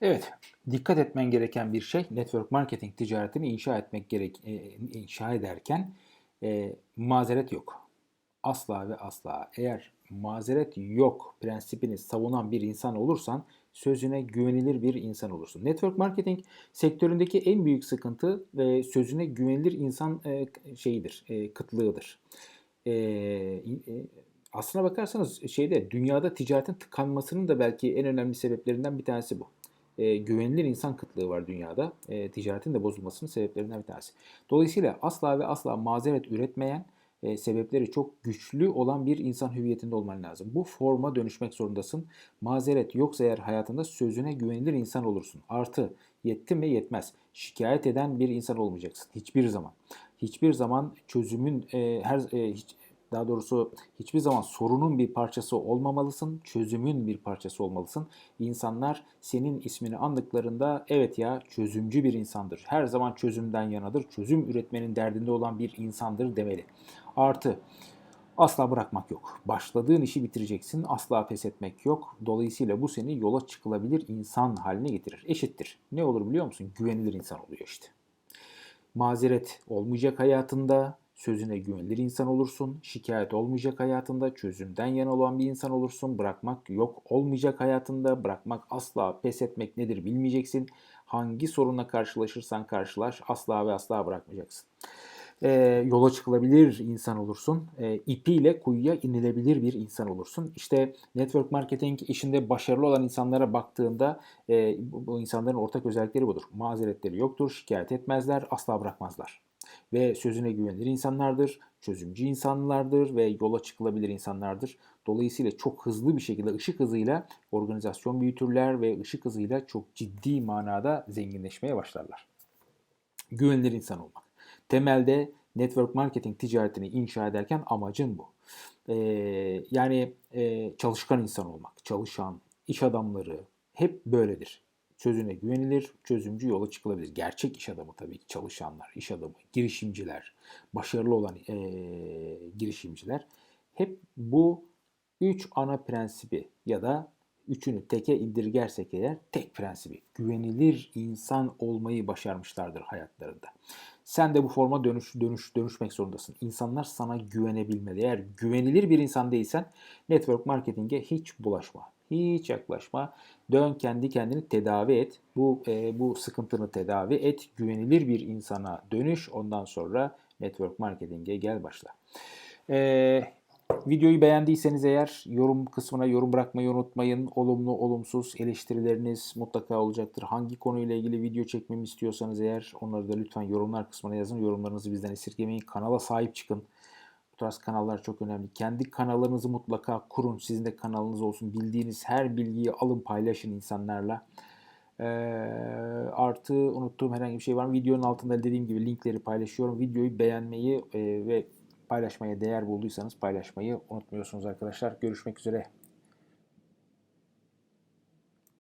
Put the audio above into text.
Evet, dikkat etmen gereken bir şey network marketing ticaretini inşa etmek gerek e, inşa ederken e, mazeret yok. Asla ve asla. Eğer mazeret yok prensibini savunan bir insan olursan sözüne güvenilir bir insan olursun. Network marketing sektöründeki en büyük sıkıntı ve sözüne güvenilir insan e, şeyidir, e, kıtlığıdır. E, e, aslına bakarsanız şeyde dünyada ticaretin tıkanmasının da belki en önemli sebeplerinden bir tanesi bu e, güvenilir insan kıtlığı var dünyada. E, ticaretin de bozulmasının sebeplerinden bir tanesi. Dolayısıyla asla ve asla mazeret üretmeyen, e, sebepleri çok güçlü olan bir insan hüviyetinde olman lazım. Bu forma dönüşmek zorundasın. Mazeret yoksa eğer hayatında sözüne güvenilir insan olursun. Artı yetti mi yetmez. Şikayet eden bir insan olmayacaksın. Hiçbir zaman. Hiçbir zaman çözümün e, her e, hiç, daha doğrusu hiçbir zaman sorunun bir parçası olmamalısın, çözümün bir parçası olmalısın. İnsanlar senin ismini andıklarında evet ya çözümcü bir insandır. Her zaman çözümden yanadır, çözüm üretmenin derdinde olan bir insandır demeli. Artı asla bırakmak yok. Başladığın işi bitireceksin, asla pes etmek yok. Dolayısıyla bu seni yola çıkılabilir insan haline getirir. Eşittir. Ne olur biliyor musun? Güvenilir insan oluyor işte. Mazeret olmayacak hayatında, sözüne güvenilir insan olursun. Şikayet olmayacak hayatında, çözümden yana olan bir insan olursun. Bırakmak yok olmayacak hayatında, bırakmak asla pes etmek nedir bilmeyeceksin. Hangi sorunla karşılaşırsan karşılaş asla ve asla bırakmayacaksın. E, yola çıkılabilir insan olursun. E, ipiyle kuyuya inilebilir bir insan olursun. İşte network marketing işinde başarılı olan insanlara baktığında e, bu insanların ortak özellikleri budur. Mazeretleri yoktur, şikayet etmezler, asla bırakmazlar ve sözüne güvenilir insanlardır, çözümcü insanlardır ve yola çıkılabilir insanlardır. Dolayısıyla çok hızlı bir şekilde ışık hızıyla organizasyon büyütürler ve ışık hızıyla çok ciddi manada zenginleşmeye başlarlar. Güvenilir insan olmak. Temelde network marketing ticaretini inşa ederken amacın bu. Ee, yani e, çalışkan insan olmak, çalışan, iş adamları hep böyledir sözüne güvenilir, çözümcü yola çıkılabilir. Gerçek iş adamı tabii ki çalışanlar, iş adamı, girişimciler, başarılı olan e, girişimciler hep bu üç ana prensibi ya da üçünü teke indirgersek eğer tek prensibi güvenilir insan olmayı başarmışlardır hayatlarında. Sen de bu forma dönüş dönüş dönüşmek zorundasın. İnsanlar sana güvenebilmeli. Eğer güvenilir bir insan değilsen network marketinge hiç bulaşma. Hiç yaklaşma. Dön kendi kendini tedavi et. Bu e, bu sıkıntını tedavi et. Güvenilir bir insana dönüş. Ondan sonra network marketing'e gel başla. Ee, videoyu beğendiyseniz eğer yorum kısmına yorum bırakmayı unutmayın. Olumlu, olumsuz eleştirileriniz mutlaka olacaktır. Hangi konuyla ilgili video çekmemi istiyorsanız eğer onları da lütfen yorumlar kısmına yazın. Yorumlarınızı bizden esirgemeyin. Kanala sahip çıkın tarz kanallar çok önemli. Kendi kanallarınızı mutlaka kurun. Sizin de kanalınız olsun. Bildiğiniz her bilgiyi alın paylaşın insanlarla. Ee, artı unuttuğum herhangi bir şey var mı? Videonun altında dediğim gibi linkleri paylaşıyorum. Videoyu beğenmeyi e, ve paylaşmaya değer bulduysanız paylaşmayı unutmuyorsunuz arkadaşlar. Görüşmek üzere.